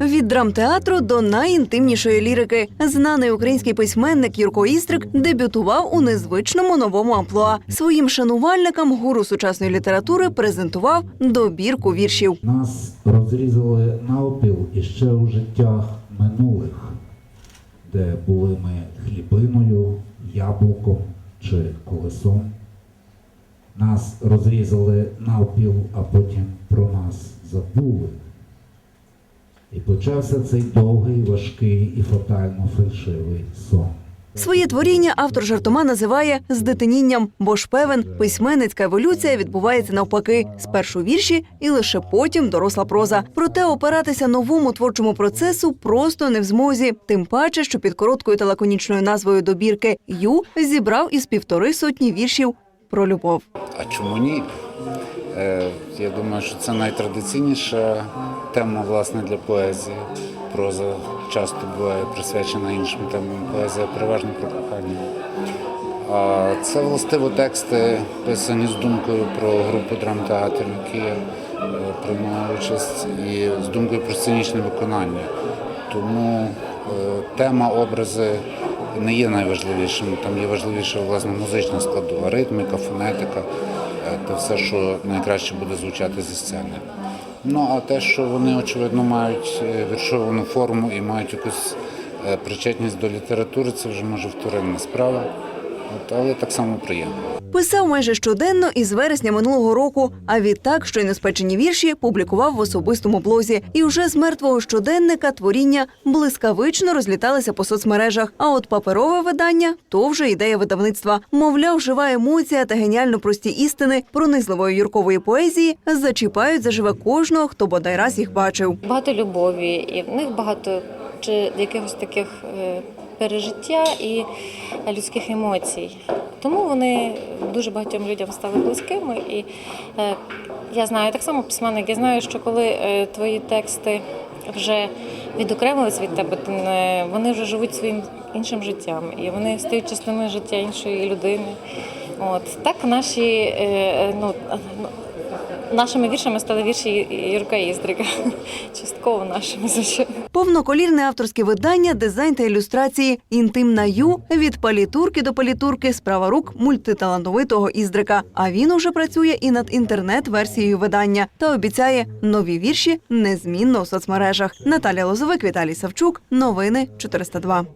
Від драмтеатру до найінтимнішої лірики. Знаний український письменник Юрко Істрик дебютував у незвичному новому амплуа. Своїм шанувальникам гуру сучасної літератури презентував добірку віршів. Нас розрізали навпіл іще у життях минулих, де були ми хлібиною, яблуком чи колесом. Нас розрізали навпіл, а потім про нас забули. І почався цей довгий, важкий і фатально фальшивий сон. Своє творіння автор жартома називає здетинінням, бо ж певен, письменницька еволюція відбувається навпаки. Спершу вірші і лише потім доросла проза. Проте опиратися новому творчому процесу просто не в змозі. Тим паче, що під короткою та лаконічною назвою добірки Ю зібрав із півтори сотні віршів про любов. А чому ні? Е, я думаю, що це найтрадиційніша тема власне для поезії. Проза часто буває присвячена іншим темам. Поезія переважно про кохання. А це властиво тексти, писані з думкою про групу драмтеатрів, які е, участь, і з думкою про сценічне виконання. Тому е, тема, образи не є найважливішим. Там є важливіше власне музична складова, ритміка, фонетика та все, що найкраще буде звучати зі сцени. Ну а те, що вони очевидно мають е, віршовану форму і мають якусь е, причетність до літератури, це вже може вторинна справа. Але так само приємно. Писав майже щоденно із вересня минулого року. А відтак, щойно спечені вірші, публікував в особистому блозі. І вже з мертвого щоденника творіння блискавично розліталися по соцмережах. А от паперове видання то вже ідея видавництва. Мовляв, жива емоція та геніально прості істини пронизливої юркової поезії зачіпають заживе кожного, хто бодай раз їх бачив. багато любові, і в них багато чи якихось таких е, пережиття і людських емоцій. Тому вони дуже багатьом людям стали близькими. І е, я знаю так само письменник, я знаю, що коли е, твої тексти вже відокремились від тебе, ти не- вони вже живуть своїм іншим життям, і вони стають частиною життя іншої людини. От так наші е, ну, ну, Нашими віршами стали вірші Юрка Іздрика. Частково нашими, звичайно. Повноколірне авторське видання, дизайн та ілюстрації інтимна ю від палітурки до палітурки справа рук мультиталановитого іздрика. А він уже працює і над інтернет-версією видання та обіцяє нові вірші незмінно у соцмережах. Наталя Лозовик, Віталій Савчук. Новини 402.